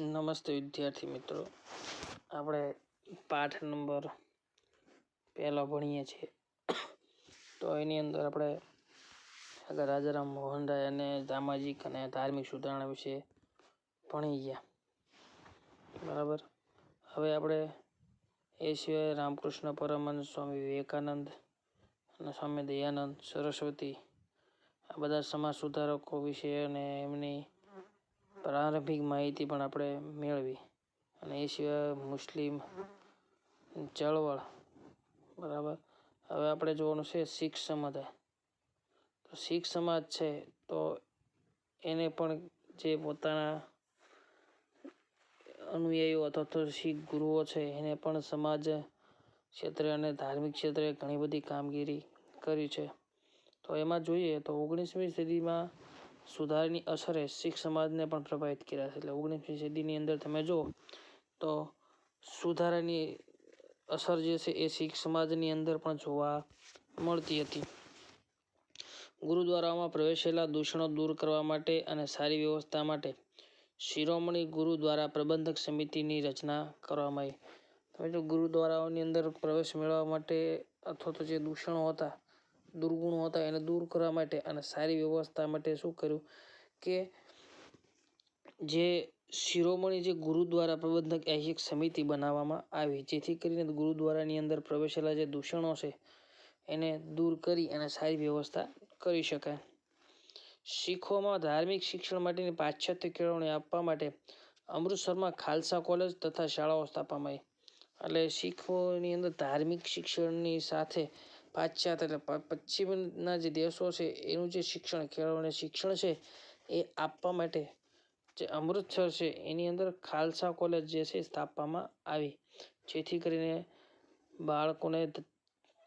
નમસ્તે વિદ્યાર્થી મિત્રો. આપણે પાઠ નંબર પહેલો ભણીએ છીએ. તો એની અંદર આપણે આગળ રાજારામ મોહન રાય અને સામાજિક અને ધાર્મિક સુધારણા વિશે ભણી ગયા. બરાબર? હવે આપણે એ સિવાય રામકૃષ્ણ પરમહંસ સ્વામી વિવેકાનંદ અને સ્વામી દયાનંદ સરસ્વતી આ બધા સમાજ સુધારકો વિશે અને એમની પ્રારંભિક માહિતી પણ આપણે મેળવી. અને એ સિવાય મુસ્લિમ, ચળવળ, બરાબર? હવે આપણે જોવાનું છે શીખ સમુદાય. તો શીખ સમાજ છે, તો એને પણ જે પોતાના અનુયાયીઓ અથવા તો શીખ ગુરુઓ છે, એને પણ સમાજ ક્ષેત્રે અને ધાર્મિક ક્ષેત્રે ઘણી બધી કામગીરી કરી છે. તો એમાં જોઈએ તો ઓગણીસમી સદીમાં સુધારની અસરે શીખ સમાજને પણ પ્રભાવિત કર્યા છે. એટલે ઓગણીસમી સદીની અંદર તમે જુઓ તો સુધારાની અસર જે છે એ શીખ સમાજની અંદર પણ જોવા મળતી હતી. ગુરુદ્વારાઓમાં પ્રવેશેલા દૂષણો દૂર કરવા માટે અને સારી વ્યવસ્થા માટે શિરોમણી ગુરુદ્વારા પ્રબંધક સમિતિની રચના કરવામાં આવી. તમે જો ગુરુદ્વારાઓની અંદર પ્રવેશ મેળવવા માટે અથવા તો જે દૂષણો હતા દુર્ગુણો હતા એને દૂર કરવા માટે અને સારી વ્યવસ્થા માટે શું કર્યું કે જે શિરોમણી જે ગુરુદ્વારા પ્રબંધક એક સમિતિ બનાવવામાં આવી, જેથી કરીને ગુરુદ્વારાની અંદર પ્રવેશેલા જે દૂષણો છે એને દૂર કરી અને સારી વ્યવસ્થા કરી શકાય. શીખોમાં ધાર્મિક શિક્ષણ માટેની પાશ્ચાત્ય કેળવણી આપવા માટે અમૃતસરમાં ખાલસા કોલેજ તથા શાળાઓ સ્થાપવામાં આવી. એટલે શીખોની અંદર ધાર્મિક શિક્ષણની સાથે પાશ્ચાત્ય એટલે પશ્ચિમના જે દેશો છે, એનું જે શિક્ષણ કેળવણી શિક્ષણ છે, એ આપવા માટે જે અમૃતસર છે, એની અંદર ખાલસા કોલેજ જે છે સ્થાપવામાં આવી. જેથી કરીને બાળકોને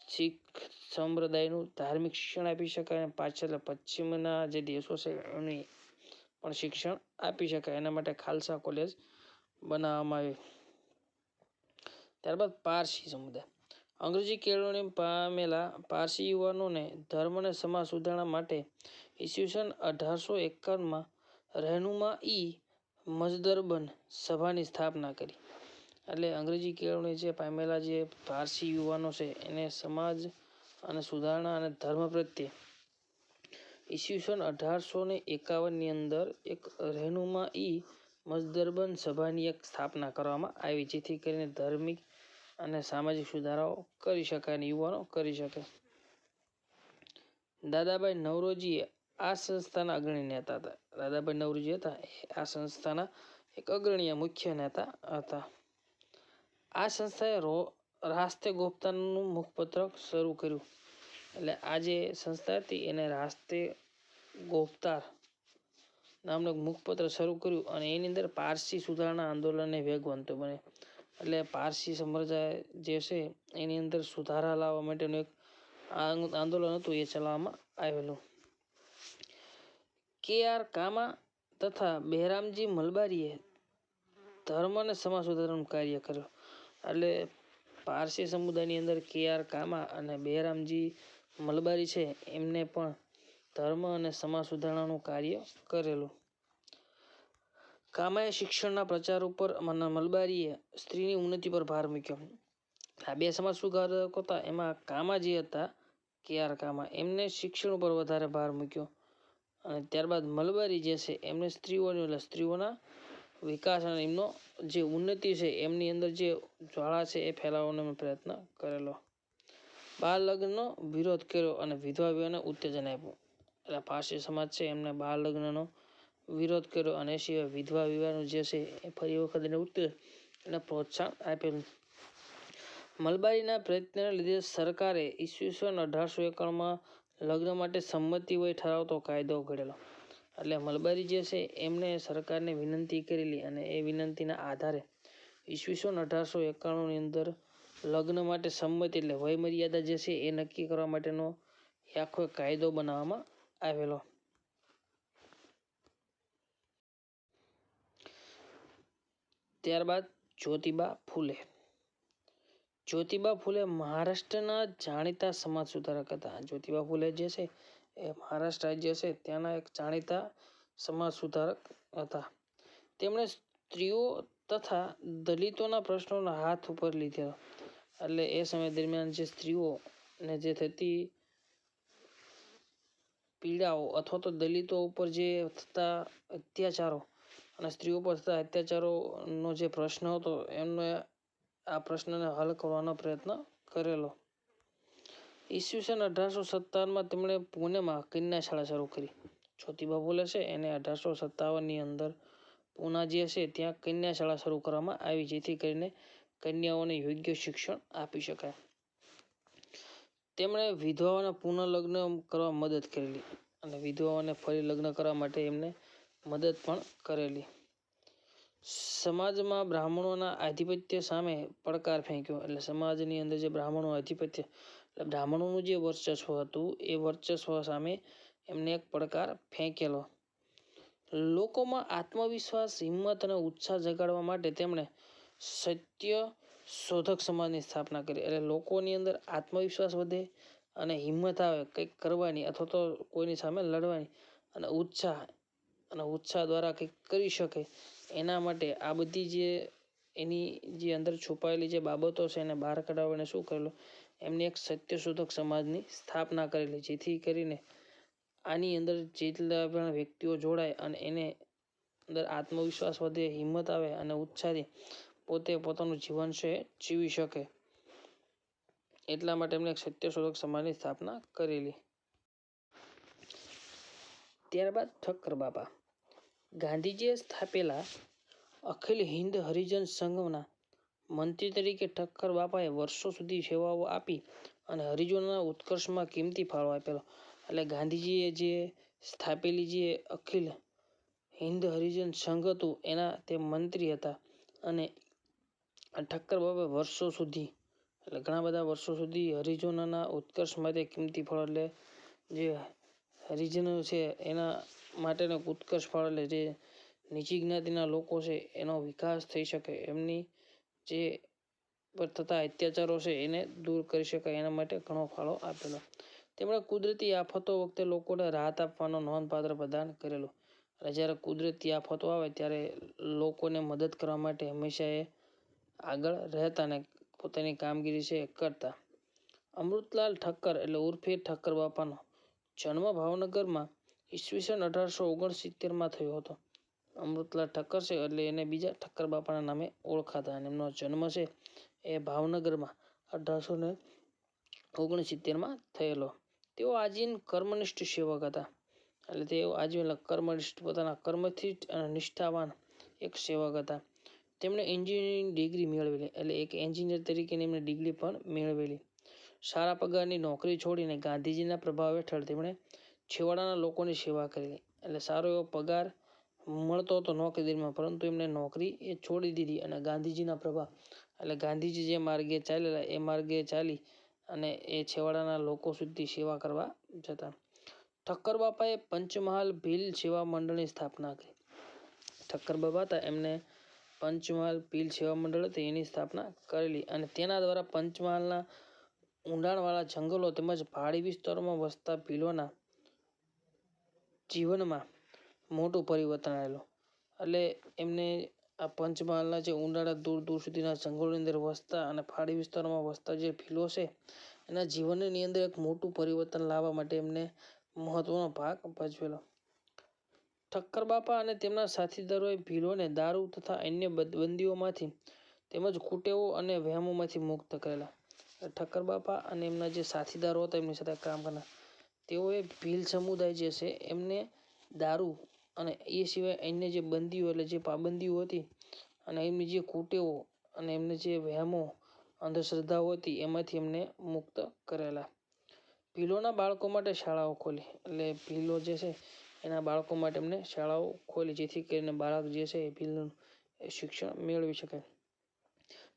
શીખ સંપ્રદાયનું ધાર્મિક શિક્ષણ આપી શકાય અને પાછળ પશ્ચિમના જે દેશો છે, એની પણ શિક્ષણ આપી શકાય. એના માટે ખાલસા કોલેજ બનાવવામાં આવી ત્યારબાદ પારસી સમુદાય. અંગ્રેજી કેળવણી પામેલા પારસી યુવાનોને ધર્મ અને સમાજ સુધારણા માટે ઈસવીસન અઢારસો એકાવનમાં રહેનુમા ઈ મજદરબન સભાની સ્થાપના કરી. એટલે અંગ્રેજી કેળવણી જે પામેલા જે પારસી યુવાનો છે, એને સમાજ અને સુધારણા અને ધર્મ પ્રત્યે ઈસવીસન અઢારસો ને એકાવનની અંદર એક રહેનુમા ઈ મજદરબન સભાની એક સ્થાપના કરવામાં આવી, જેથી કરીને ધાર્મિક અને સામાજિક સુધારાઓ કરી શકાય અને યુવાનો કરી શકે. દાદાભાઈ નવરોજી આ સંસ્થાના અગ્રણી નેતા હતા. દાદાભાઈ નવરોજી હતા આ સંસ્થાના એક અગ્રણીય મુખ્ય નેતા હતા. આ સંસ્થાએ રો રાસ્તે ગોપતાનું મુખપત્રક શરૂ કર્યું. એટલે આ જે સંસ્થા હતી એને રાસ્તે ગોપતાર નામનું મુખપત્ર શરૂ કર્યું અને એની અંદર પારસી સુધારણા આંદોલનને વેગવંતો બને એટલે પારસી સમુદાય જે છે, એની અંદર સુધારા લાવવા માટેનું એક આંદોલન હતું, એ ચલાવવામાં આવેલું. કે આર કામા તથા બહેરામજી મલબારીએ ધર્મ અને સમાજ સુધારણાનું કાર્ય કર્યું. એટલે પારસી સમુદાયની અંદર કે આર કામા અને બહેરામજી મલબારી છે, એમને પણ ધર્મ અને સમાજ સુધારણાનું કાર્ય કરેલું. કામાએ શિક્ષણના પ્રચાર ઉપર મલબારીએ સ્ત્રીની ઉન્નતિ પર ભાર મૂક્યો. આ બે સમાજ સુધારક હતા. એમાં કામા જે હતા કે આર કામા એમને શિક્ષણ ઉપર વધારે ભાર મૂક્યો. અને ત્યારબાદ મલબારી જે છે, એમને સ્ત્રીઓની એટલે સ્ત્રીઓના વિકાસ અને એમનો જે ઉન્નતિ છે, એમની અંદર જે જ્વાળા છે, એ ફેલાવવાનો પ્રયત્ન કરેલો. બાળ લગ્નનો વિરોધ કર્યો અને વિધવા વિવાહને ઉત્તેજન આપ્યું. એટલે પારસી સમાજ છે, એમને બાળ લગ્નનો વિરોધ કર્યો અને સિવાય વિધવા વિવાહનું જે છે એ ફરી વખત એને એને પ્રોત્સાહન આપેલું. મલબારીના પ્રયત્નને લીધે સરકારે ઈસવીસન અઢારસો એકાણુંમાં લગ્ન માટે સંમતિ વય ઠરાવતો કાયદો ઘડેલો. એટલે મલબારી જે છે એમને સરકારને વિનંતી કરેલી અને એ વિનંતીના આધારે ઈસવીસન અઢારસો એકાણુંની અંદર લગ્ન માટે સંમતિ એટલે વયમર્યાદા જે છે એ નક્કી કરવા માટેનો આખો કાયદો બનાવવામાં આવેલો. ત્યારબાદ જ્યોતિબા ફૂલે. જ્યોતિબા ફૂલે મહારાષ્ટ્રના જાણીતા સમાજ સુધારક હતા. જ્યોતિબા ફૂલે જે છે એ મહારાષ્ટ્ર રાજ્ય છે, ત્યાંના એક જાણીતા સમાજ સુધારક હતા. તેમણે સ્ત્રીઓ તથા દલિતોના પ્રશ્નોના હાથ ઉપર લીધેલો એટલે એ સમય દરમિયાન જે સ્ત્રીઓને જે થતી પીડાઓ અથવા તો દલિતો ઉપર જે થતા અત્યાચારો અને સ્ત્રીઓ પર થતા અત્યાચારોનો જે પ્રશ્ન હતો, એમને આ પ્રશ્નને હલ કરવાનો પ્રયત્ન કરેલો. ઈસવીસન અઢારસો સત્તાવનમાં તેમણે પુણેમાં કન્યા શાળા શરૂ કરી. જ્યોતિબા ફૂલે છે, એને અઢારસો સત્તાવનની અંદર પૂના જે છે ત્યાં કન્યા શાળા શરૂ કરવામાં આવી, જેથી કરીને કન્યાઓને યોગ્ય શિક્ષણ આપી શકાય. તેમણે વિધવાઓના પુનઃલગ્ન કરવા મદદ કરેલી અને વિધવાઓને ફરી લગ્ન કરવા માટે એમને મદદ પણ કરેલી. સમાજમાં બ્રાહ્મણોના આધિપત્ય સામે પડકાર ફેંક્યો. એટલે સમાજની અંદર જે બ્રાહ્મણો આધિપત્ય, એટલે બ્રાહ્મણોનું જે વર્ચસ્વ હતું, એ વર્ચસ્વ સામે એમને એક પડકાર ફેંકેલો. લોકોમાં આત્મવિશ્વાસ, હિંમત અને ઉત્સાહ જગાડવા માટે તેમણે સત્ય શોધક સમાજની સ્થાપના કરી. એટલે લોકોની અંદર આત્મવિશ્વાસ વધે અને હિંમત આવે કંઈક કરવાની અથવા તો કોઈની સામે લડવાની અને ઉત્સાહ અને ઉત્સાહ દ્વારા કંઈક કરી શકે. એના માટે આ બધી જે એની જે અંદર છુપાયેલી જે બાબતો છે એને બહાર કઢાવીને શું કરેલું, એમની એક સત્યશોધક સમાજની સ્થાપના કરેલી. જેથી કરીને આની અંદર જેટલા પણ વ્યક્તિઓ જોડાય અને એને અંદર આત્મવિશ્વાસ વધે, હિંમત આવે અને ઉત્સાહથી પોતે પોતાનું જીવન છે, જીવી શકે. એટલા માટે એમણે એક સત્યશોધક સમાજની સ્થાપના કરેલી. ત્યારબાદ ઠક્કર બાપા. ગાંધીજીએ સ્થાપેલા અખિલ હિન્દ હરિજન સંઘના મંત્રી તરીકે ઠક્કર બાપાએ વર્ષો સુધી સેવાઓ આપી અને હરિજનોના ઉત્કર્ષમાં કિંમતી ફાળો આપેલો. એટલે ગાંધીજીએ જે સ્થાપેલી જે અખિલ હિન્દ હરિજન સંઘ હતું, એના તે મંત્રી હતા અને ઠક્કર બાપાએ વર્ષો સુધી, એટલે ઘણા બધા વર્ષો સુધી હરિજનોના ઉત્કર્ષ માટે કિંમતી ફળો, એટલે જે હરિજનો છે એના માટેનો ઉત્કર્ષ ફાળે જે નીચી જ્ઞાતિના લોકો છે, એનો વિકાસ થઈ શકે. એમની જે પર થતા અત્યાચારો છે, એને દૂર કરી શકાય. એના માટે ઘણો ફાળો આપેલો. તેમણે કુદરતી આફતો વખતે લોકોને રાહત આપવાનો નોંધપાત્ર પ્રદાન કરેલો. અને જ્યારે કુદરતી આફતો આવે, ત્યારે લોકોને મદદ કરવા માટે હંમેશા એ આગળ રહેતા અને પોતાની કામગીરી છે કરતા. અમૃતલાલ ઠક્કર એટલે ઉર્ફે ઠક્કર બાપાનો જન્મ ભાવનગરમાં ઈસવીસન અઢારસો ઓગણસિત્તેરમાં થયો હતો. અમૃતલાલ ઠક્કર છે એટલે એને બીજા ઠક્કર બાપાના નામે ઓળખાતા અને એમનો જન્મ છે એ ભાવનગરમાં અઢારસો ને ઓગણસિત્તેરમાં થયેલો. તેઓ આજીન કર્મનિષ્ઠ સેવક હતા. એટલે તેઓ આજીવન કર્મનિષ્ઠ, પોતાના કર્મથી અને નિષ્ઠાવાન એક સેવક હતા. તેમણે એન્જિનિયરિંગ ડિગ્રી મેળવેલી એટલે એક એન્જિનિયર તરીકેની એમણે ડિગ્રી પણ મેળવેલી. સારા પગારની નોકરી છોડીને ગાંધીજીના પ્રભાવ હેઠળ તેમણે છેવાડાના લોકોની સેવા કરેલી એટલે સારો એવો પગાર મળતો હતો નોકરી દરમિયાન પરંતુ એમને નોકરી એ છોડી દીધી અને ગાંધીજીના પ્રભાવ. એટલે ગાંધીજી જે માર્ગે ચાલેલા એ માર્ગે ચાલી અને એ છેવાડાના લોકો સુધી સેવા કરવા જતા. ઠક્કર બાપાએ પંચમહાલ ભીલ સેવા મંડળની સ્થાપના કરી. ઠક્કર બાપા હતા, એમને પંચમહાલ ભીલ સેવા મંડળ હતી, એની સ્થાપના કરેલી અને તેના દ્વારા પંચમહાલના ઊંડાણવાળા જંગલો તેમજ પહાડી વિસ્તારોમાં વસતા ભીલોના જીવનમાં મોટું પરિવર્તન આવેલું. એટલે એમને આ પંચમહાલના જે ઊંડાળા દૂર દૂર સુધીના જંગલોની અંદર વસતા અને પહાડી વિસ્તારોમાં વસતા જે ભીલો છે, એના જીવનની અંદર એક મોટું પરિવર્તન લાવવા માટે એમને મહત્વનો ભાગ ભજવેલો. ઠક્કર બાપા અને તેમના સાથીદારોએ ભીલોને દારૂ તથા અન્ય બંદીઓમાંથી તેમજ કુટેવો અને વહેમોમાંથી મુક્ત કરેલા. ઠક્કર બાપા અને એમના જે સાથીદારો હતા, એમની સાથે કામ કરનાર તેઓએ ભીલ સમુદાય જે છે, એમને દારૂ અને એ સિવાય અન્ય જે બંદીઓ એટલે જે પાબંદીઓ હતી અને એમની જે કુટેવો અને એમને જે વહેમો, અંધશ્રદ્ધાઓ હતી, એમાંથી એમને મુક્ત કરેલા. ભીલોના બાળકો માટે શાળાઓ ખોલી. એટલે ભીલો જે છે, એના બાળકો માટે એમને શાળાઓ ખોલી, જેથી કરીને બાળક જે છે, એ ભીલનું શિક્ષણ મેળવી શકે.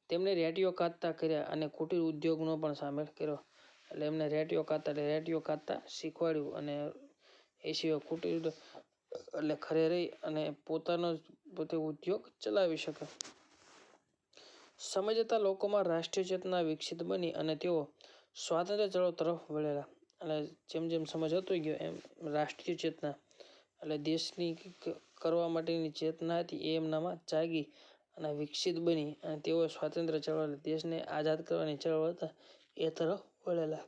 તેમણે રેડિયો કાતતા કર્યા અને કુટીર ઉદ્યોગનો પણ સામેલ કર્યો. એટલે એમને રેટિયો કાતા, એટલે રેટિયો કાતા શીખવાડ્યું અને એ સિવાય કુટીર એટલે ખરે રહી અને પોતાનો પોતે ઉદ્યોગ ચલાવી શકે. સમય જતાં લોકોમાં રાષ્ટ્રીય ચેતના વિકસિત બની અને તેઓ સ્વાતંત્ર્ય ચળવળ તરફ વળેલા. અને જેમ જેમ સમજ હતો ગયો, એમ રાષ્ટ્રીય ચેતના. એટલે દેશની કરવા માટેની ચેતના હતી એ એમનામાં જાગી અને વિકસિત બની અને તેઓ સ્વાતંત્ર્ય ચળવળ દેશને આઝાદ કરવાની ચળવળ હતા એ તરફ વળેલા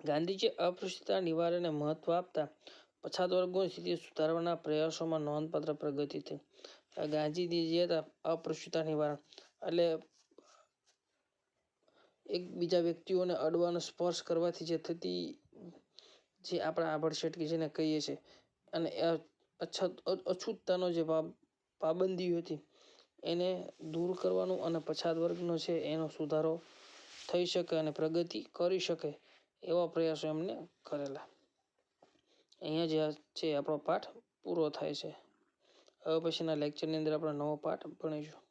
ગાંધીજી અસ્પૃશ્યતા નિવારણને મહત્વ આપતા પછાત વર્ગોની સ્થિતિ સુધારવાના પ્રયાસોમાં નોંધપાત્ર પ્રગતિ થઈ. ગાંધીજી હતા અસ્પૃશ્યતા નિવારણ એટલે એકબીજા વ્યક્તિઓને અડવાનો સ્પર્શ કરવાથી જે થતી, જે આપણા આભડછટકી જેને કહીએ છીએ, અને અછત અછૂતતાનો જે પાબંદીઓ હતી, એને દૂર કરવાનું અને પછાત વર્ગનો છે એનો સુધારો થઈ શકે અને પ્રગતિ કરી શકે એવા પ્રયાસો એમને કરેલા. અહીંયા જે છે આપણો પાઠ પૂરો થાય છે. હવે પછીના લેક્ચરની અંદર આપણે નવો પાઠ ભણીશું.